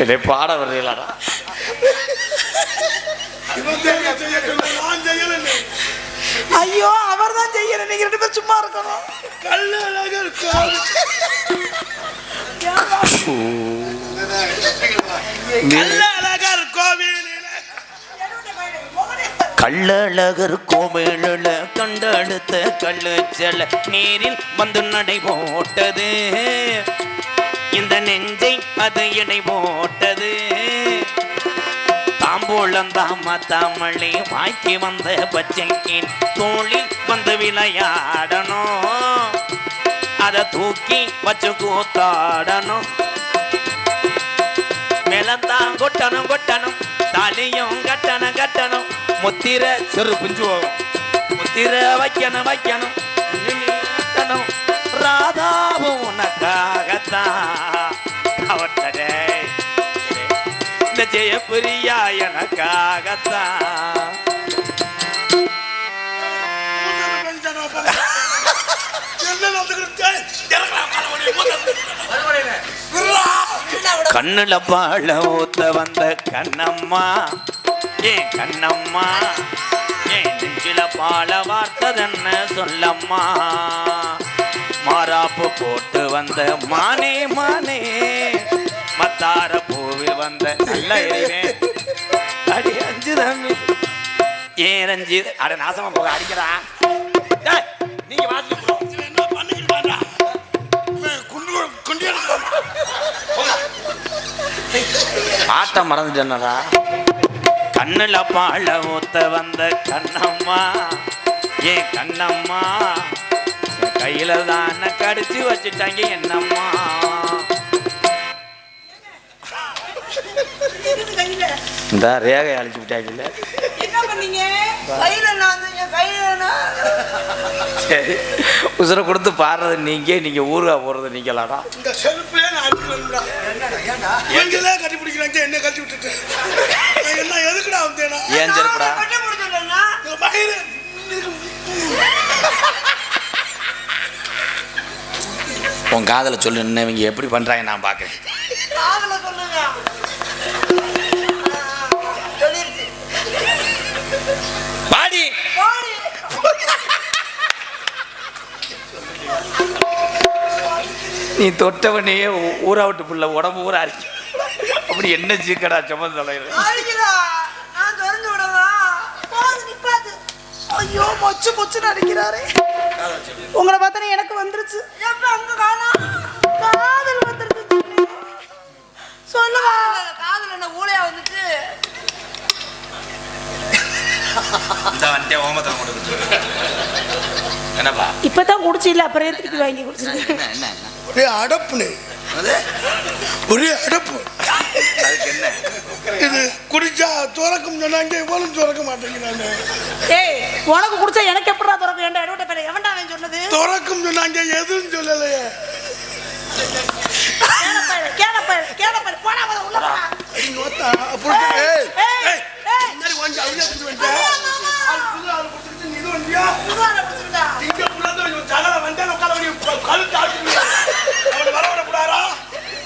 என்னை பாட வர்றீங்களாடா? ஐயோ அவர் தான் செய்யணும் நீங்க ரெண்டு பேரும் சும்மா இருக்கணும். கல்லு அழகா இருக்கும் கள்ளழகர் கோவிலில் கண்டெடுத்த கள்ளு செல்ல நீரில் வந்து நடை போட்டது. இந்த நெஞ்சை அது இடை போட்டது. தாம்பூலம் தாம தாமள்ளி வாய்க்கு வந்த பச்சைக்கின் தோளில் வந்து விளையாடணும். அதை தூக்கி வச்சு கூத்தாடணும். மேலந்தான் கொட்டணும் கொட்டணும். தாலியும் கட்டணும் கட்டணும். முத்திர சிறு புஞ்சு போகும். முத்திர வைக்கணும் வைக்கணும். ராதாவும் உனக்காகத்தான். அவட்டடே ஜெயபுரியா எனக்காகத்தான். கண்ணுல பாழ ஊத்த வந்த கண்ணம்மா ஏன் கண்ணம்மா? ஏன் நெஞ்சில பால வார்த்ததென்ன சொல்லம்மா? மாறாப்பு போட்டு வந்த மானே மானே. மத்தார பூவில் வந்த நல்ல அடி அஞ்சு தம்பி. ஏன் அட நாசமா போக அடிக்கிறா டேய், நீங்க வாசிக்க போ. மறந்து மறந்துட்டேனடா. கண்ணுல பாழ ஊத்த வந்த கண்ணம்மா. ஏன் கண்ணம்மா? கையில தானே கடிச்சு வச்சுட்டாங்க என்னம்மா? இந்த ரேகை அழிச்சு விட்டாங்கல்ல என்ன பண்ணீங்க? கையில சரி. உசுரை கொடுத்து பாடுறது நீங்க நீங்க ஊருகா போறது நீங்களாடா. இந்த நான் பிடிக்கிறாங்க? என்ன கட்டி விட்டுட்டு. என்ன எதுக்குடா வந்தேனா? ஏன் செருப்புடா? உன் காதல சொல்லு இவங்க எப்படி பண்றாங்க நான் பாக்குறேன் நீ தொட்டவனே ஊ- ஊரா விட்டு புள்ள உடம்பு ஊரா அரிக்கும் அப்படி என்ன சீக்கடா சுமந்து தலைவர் ஐயோ மொச்சு மொச்சுன்னு அடிக்கிறாரே. உங்களை பார்த்தா எனக்கு வந்துருச்சு. எப்ப அங்க காணா? காதல் வந்துருச்சு. சொல்லுவா. காதல் என்ன ஊழையா வந்துச்சு? இந்த வண்டியை ஓமத்தில் கொடுக்கு என்னப்பா? இப்பதான் குடிச்சில்ல அப்புறம் திருப்பி வாங்கி குடிச்சிருக்கேன் என்ன என்ன ஒரே அடப்புனே அது? ஒரே அடப்பு. அதுக்கு என்ன? இது குடிச்சா துறக்கும் சொன்னாங்க இவளும் துறக்க மாட்டேங்கிறாங்க ஏய் உனக்கு குடிச்சா எனக்கு எப்படா திறக்கும்? ஏன்டா என்னோட பேர் எவன்டா அவன் சொன்னது? துறக்கும் சொன்னாங்க எதுவும் சொல்லலையே. கேனப்பாரு கேனப்பாரு கேனப்பாரு போடா உள்ள போடா. அடி நோத்தா, அப்புறம் ஏய், ஏய். முன்னாடி வாங்கி அவியா குடிச்சு வந்துட்ட. ஆள் புது ஆள் பிடிச்சிருந்தா இங்க புல்லாந்து இவன் வந்தா உட்கார வேண்டிய கழுத்து ஆட்டுறியா? அவனை வர விடக்கூடாதா?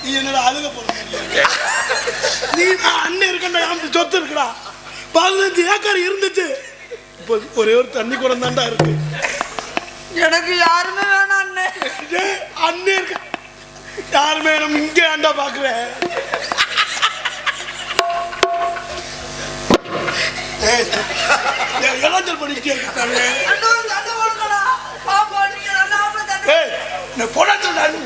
நீ என்னடா அழுக போற மாதிரியா இருக்க? நீ நான் அண்ணன் இருக்கேன்டா, அந்த சொத்து இருக்குடா. பதினஞ்சு ஏக்கர் இருந்துச்சு இப்போ ஒரே ஒரு தண்ணி குடம் இருக்கு எனக்கு யாருமே வேணாம் அண்ணே ஏய், அண்ணன் இருக்க யாருமே நம்ம இங்கே ஆண்டா பாக்குறேன் போடா தண்ணி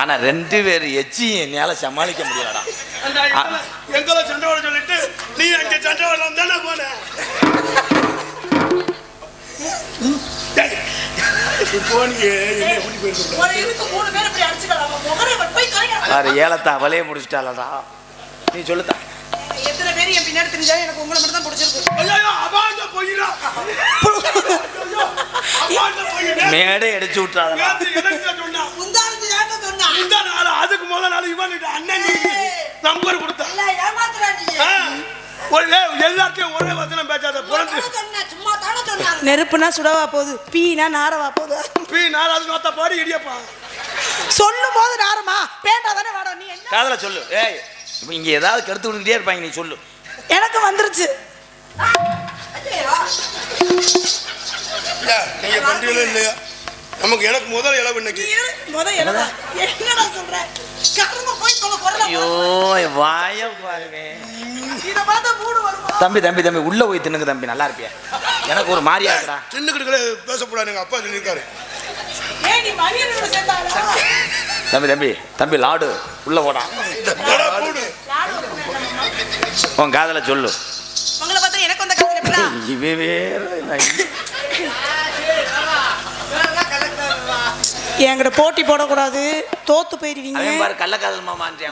ஆனா ரெண்டு பேர் எச்சியும் என்னால சமாளிக்க முடியலடா. எங்களை சண்டை சொல்லிட்டு நீ அங்க சண்டை வரலாம் தானே போன போனியே என்ன எப்படி போயிருக்க ஒரு இதுக்கு மூணு பேர் இப்படி அடிச்சுக்கலாம் முகரை போய் தொலைங்க வேற ஏலத்தை அவளே முடிச்சிட்டாளடா நீ சொல்லுதா எத்தனை பேர் என் பின்னாடி தெரிஞ்சா எனக்கு உங்களை மட்டும் தான் பிடிச்சிருக்கு மேடை அடிச்சு நாள் அதுக்கு முதல் நாள் இவன் அண்ணன் நம்பர் கொடுத்தா. இல்ல ஏமாத்துறா நீ. ஆ, ஒரு ஏய், எல்லாத்தையும் ஒரே வசனம் பேசாத நெருப்புனா சுடவா போகுது பீனா நாரவா போகுது. பீ நாள் அது நோத்த பாடி இடியப்பா. சொல்லும் போது நாரமா பேண்டா தானே வாடா நீ என்ன? காதல சொல்லு. ஏய் இப்போ இங்க ஏதாவது கெடுத்து விட்டுக்கிட்டே இருப்பாங்க நீ சொல்லு. எனக்கு வந்துருச்சு. நீங்க பண்றீங்களோ இல்லையா? நமக்கு எனக்கு முதல் இளவு இன்னைக்கு. முத என்னடா என்னடா சொல்ற? கரும போய் தொலை பொருளை ஐயோ வாய பாருங்க. இத பார்த்தா மூடு வருமா? தம்பி தம்பி தம்பி உள்ள போய் தின்னுங்க தம்பி. நல்லா இருப்பியா? எனக்கு ஒரு மாதிரியா இருக்குடா. சின்னுக்கிட்டு பேசக்கூடாது எங்க அப்பா சொல்லியிருக்காரு ஏய் நீ மரியனோட சேர்ந்தாடா தம்பி தம்பி தம்பி லாடு. உள்ள போடா. உன் காதல சொல்லு. உங்களை பார்த்தா எனக்கு வந்த காதல் எப்படா இவே வேற நான் என்கிட்ட போட்டி போடக்கூடாது? தோத்து போயிருவீங்க. கள்ளக்காதல்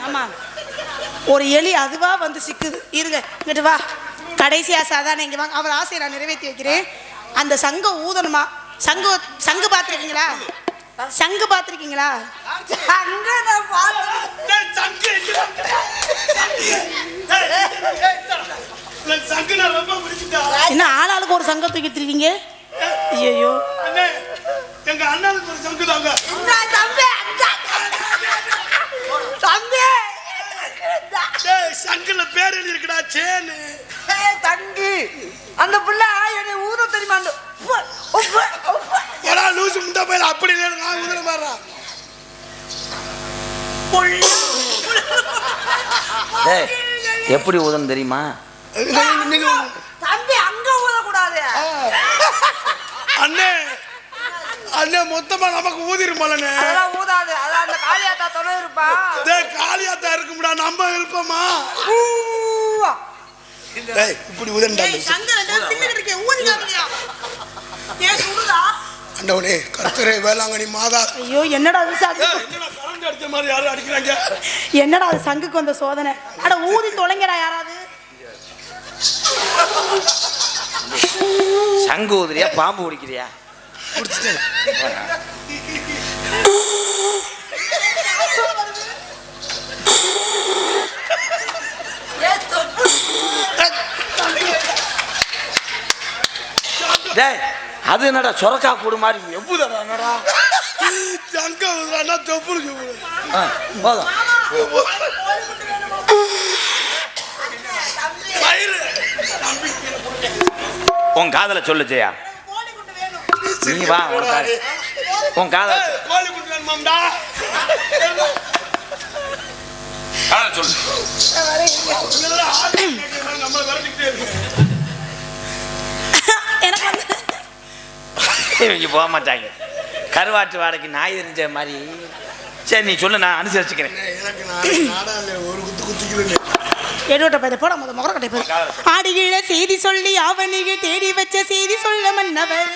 ஆமா. ஒரு எலி அதுவா வந்து சிக்குது. இருங்க இங்கிட்டு வா. கடைசி ஆசை அதானே இங்க வாங்க. அவர் ஆசையை நான் நிறைவேற்றி வைக்கிறேன். அந்த சங்க ஊதணுமா? சங்கு சங்கு பார்த்துருக்கீங்களா? சங்கு பார்த்துருக்கீங்களா. என்ன ஆளாளுக்கு ஒரு சங்கம் தூக்கி திருவீங்க ஐயோ அண்ணே, எங்க அண்ணனுக்கு ஒரு சங்கு தாங்க டேய், சங்குல பேர் எழுதி இருக்குடா சேனு தங்கி டேய் எப்படி ஊதணும் தெரியுமா? தம்பி அங்க ஊதக்கூடாது. அண்ணே அண்ணே மொத்தமா நமக்கு ஊதிருமாலண்ணே. அதெல்லாம் ஊதாது. அதான் அந்த காளியாத்தா இருப்பா டேய் காளியாத்தா இருக்கும்டா நம்ம விருப்பமா? டேய் இப்படி உதண்டா ஏய் சங்கரன் தின்னுட்டு இருக்கேன். ஊதி காமியா ஏன் சுடுதா? அண்டவனே கர்த்தரே வேளாங்கண்ணி மாதா. ஐயோ என்னடா அது அடிச்ச மாதிரி யாரும் அடிக்கிறாங்க? என்னடா அது சங்குக்கு வந்த சோதனை? அட ஊதி தொலைங்கடா யாராவது. சங்கு ஊதுறியா பாம்பு பிடிக்கிறியா? குடிச்சிட்டேன் டேய் அது என்னடா சொரக்கா கூடு மாதிரி எவ்வளோ என்னடா? ஊதுறான்னா தொப்புள் சொல்லுது ஆ, போதும் உன் காதல சொல்லு ஜெயா. நீ வா உன் காதல. சொல்லு. எனக்கு போக மாட்டாங்க. கருவாட்டு வாடகைக்கு நாய் தெரிஞ்ச மாதிரி. சரி நீ சொல்லு நான் அனுசரிச்சுக்கிறேன். எடுவட்ட பையன் போட முத முகர கட்டை போய் ஆடிகள செய்தி சொல்லி அவனிகள் தேடி வச்ச செய்தி சொல்ல மன்னவர்.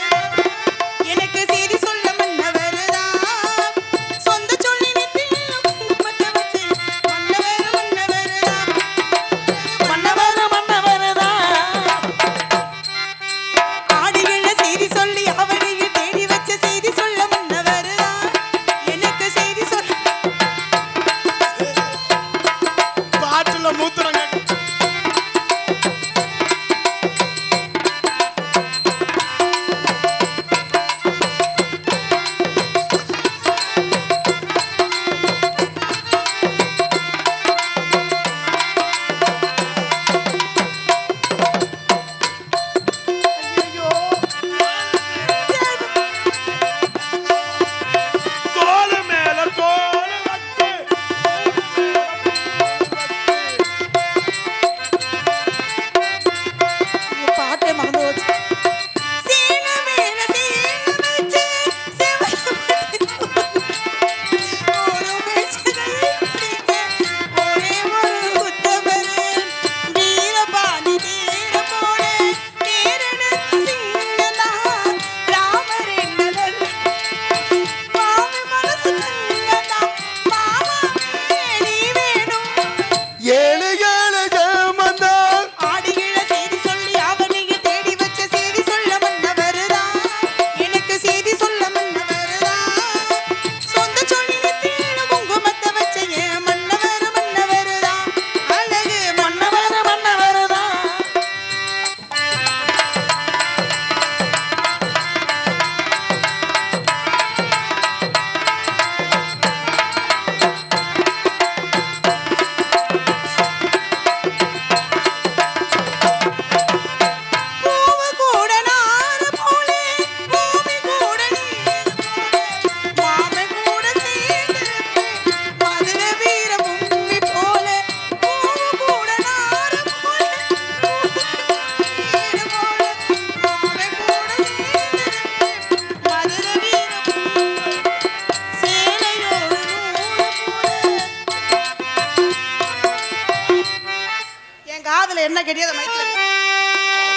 கேட்டியா அதை மைக்ல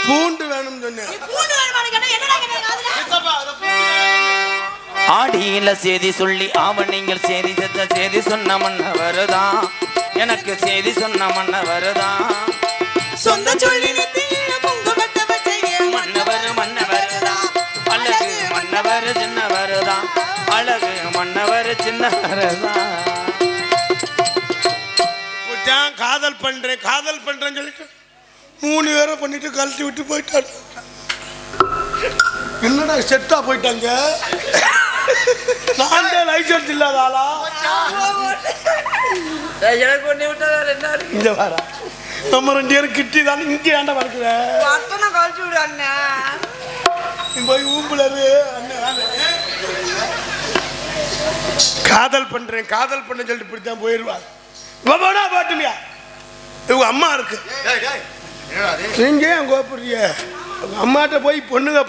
பூண்டு சொன்னேன். நீ பூண்டு என்னடா வேணும்னு ஆடியில செய்தி சொல்லி ஆவணிங்கள் செய்தி செத்த செய்தி சொன்ன மன்னவருதான். எனக்கு செய்தி சொன்ன மன்னவருதான். சொந்த சொல்லி மன்னவர் மன்னவருதான். அழகு மன்னவர் சின்னவருதான். அழகு மன்னவர் சின்னவருதான். இப்படித்தான் காதல் பண்றேன்னு சொல்லிட்டு மூணு பேரை பண்ணிட்டு கழட்டி விட்டு போயிட்டாரு. என்னடா செட்டா போயிட்டாங்க? நான் லைசன்ஸ் இல்லாத ஆளா? எனக்கு ஒண்ணு விட்டதா என்ன இங்க வாடா. நம்ம ரெண்டு பேரும் கிட்டி தான் இங்க வளர்க்குற பட்டனை கழிச்சு விடு அண்ணன் நீ போய் ஊம்புலரு. காதல் பண்றேன் காதல் பண்ண சொல்லிட்டு இப்படித்தான் போயிடுவாங்க போடா பாட்டுமியா. இவங்க அம்மா இருக்கு. நீங்க ஏன் கோபப்படுறீங்க அம்மாட்ட போய் பொண்ணுங்க